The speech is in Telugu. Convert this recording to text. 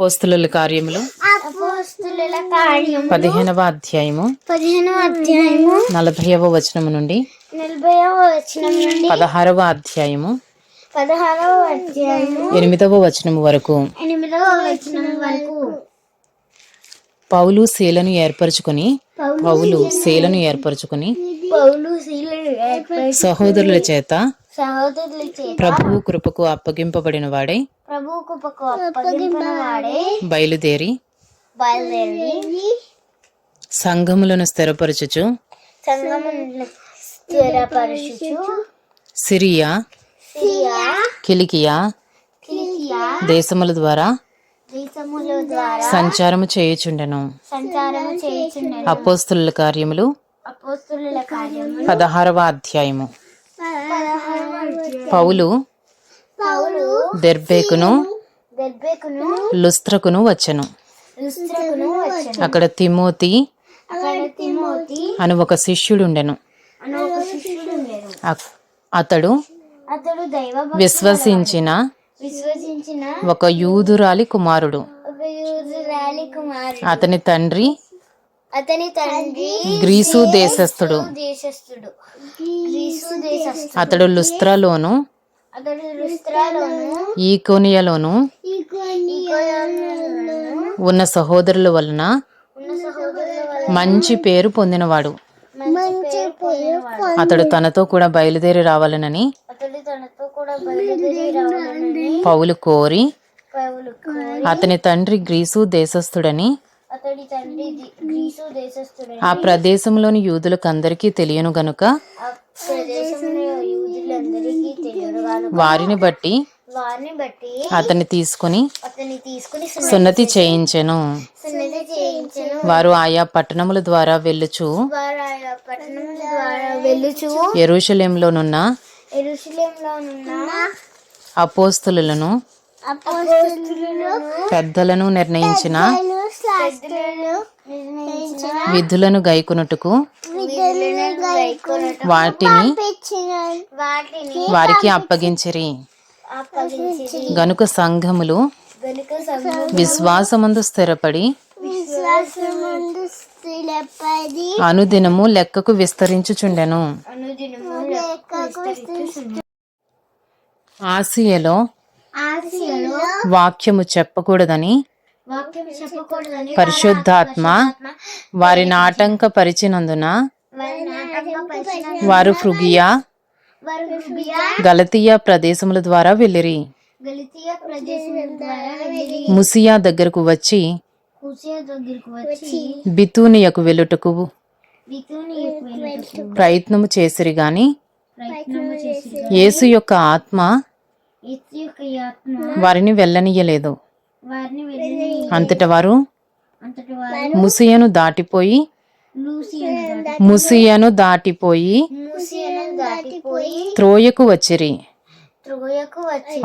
పోస్తుల కార్యములు. అపోస్తుల కార్యం పదిహేనవ అధ్యాయము. పదిహేనవ అధ్యాయము. నలభైవ వచనము నుండి. నలభైవ వచనం నుండి. పదహారవ అధ్యాయము. పదహారవ అధ్యాయము. ఎనిమిదవ వచనము వరకు. ఎనిమిదవ వచనం వరకు. పౌలు శీలను ఏర్పరచుకొని పౌలు శీలను ఏర్పరచుకొని పౌలు శీలను సహోదరుల చేత సహోదరుల చేత ప్రభువు కృపకు అప్పగింపబడిన వాడై ప్రభు కృపకు బయలుదేరి బయలుదేరి సంఘములను స్థిరపరచుచు సిరియా సిరియా కిలికియా కిలికియా దేశముల ద్వారా సంచారము చేయుచుండెను. అపోస్తుల కార్యములు పదహారవ అధ్యాయము. పౌలు దెర్బేకును లుస్త్రకును వచ్చెను. అక్కడ తిమోతి అని ఒక శిష్యుడుండెను. అతడు విశ్వసించిన విశ్వసించిన ఒక యూదురాలి కుమారుడు. అతని తండ్రి అతని తండ్రి గ్రీసు దేశస్థుడు. అతడు లుస్త్రాలోను ఈకోనియలోను ఉన్న సహోదరుల వలన మంచి పేరు పొందినవాడు. అతడు తనతో కూడా బయలుదేరి రావాలనని పౌలు కోరి అతని తండ్రి గ్రీసు దేశస్థుడని ఆ ప్రదేశంలోని యూదులకు అందరికీ తెలియను గనుక వారిని బట్టి వారిని బట్టి అతన్ని తీసుకుని అతన్ని తీసుకుని సున్నతి చేయించెను. సున్నతి చేయించను. వారు ఆయా పట్టణముల ద్వారా వెళ్ళుచు వారు ఆయా ద్వారా వెళ్ళుచు ఎరుషలేంలోనున్న ఎరుషలేంలోనున్న అపోస్తులను అపోస్తులను పెద్దలను నిర్ణయించిన విధులను గైకొనుటకు వాటిని వాటిని వారికి అప్పగించిరి. అప్పగించి గనుక సంఘములు విశ్వాసమందు స్థిరపడి విశ్వాసమందు స్థిరపడి అనుదినము లెక్కకు విస్తరించుచుండెను. అనుదినము లెక్కకు విస్తరించుచుండెను. ఆసియలో వాక్యము చెప్పకూడదని వాక్యం చెప్పకూడదని పరిశుద్ధాత్మ వారిని ఆటంకపరిచినందున వారి నాటకపరిచిన వారు ఫ్రుగియా రుబియా గలతీయ ప్రదేశముల ద్వారా వెళ్ళిరి. ముసియా దగ్గరకు వచ్చి కూసియా దగ్గరకు వచ్చి బితూనియకు వెళ్ళుటకు ప్రయత్నము చేసిరి గాని యేసు యొక్క ఆత్మ వారిని వెళ్ళనీయలేదు అంతట వారు ముసియను దాటిపోయి ముసియను దాటిపోయి మూసియను దాటిపోయి త్రోయకు వచ్చిరి. త్రోయకు వచ్చి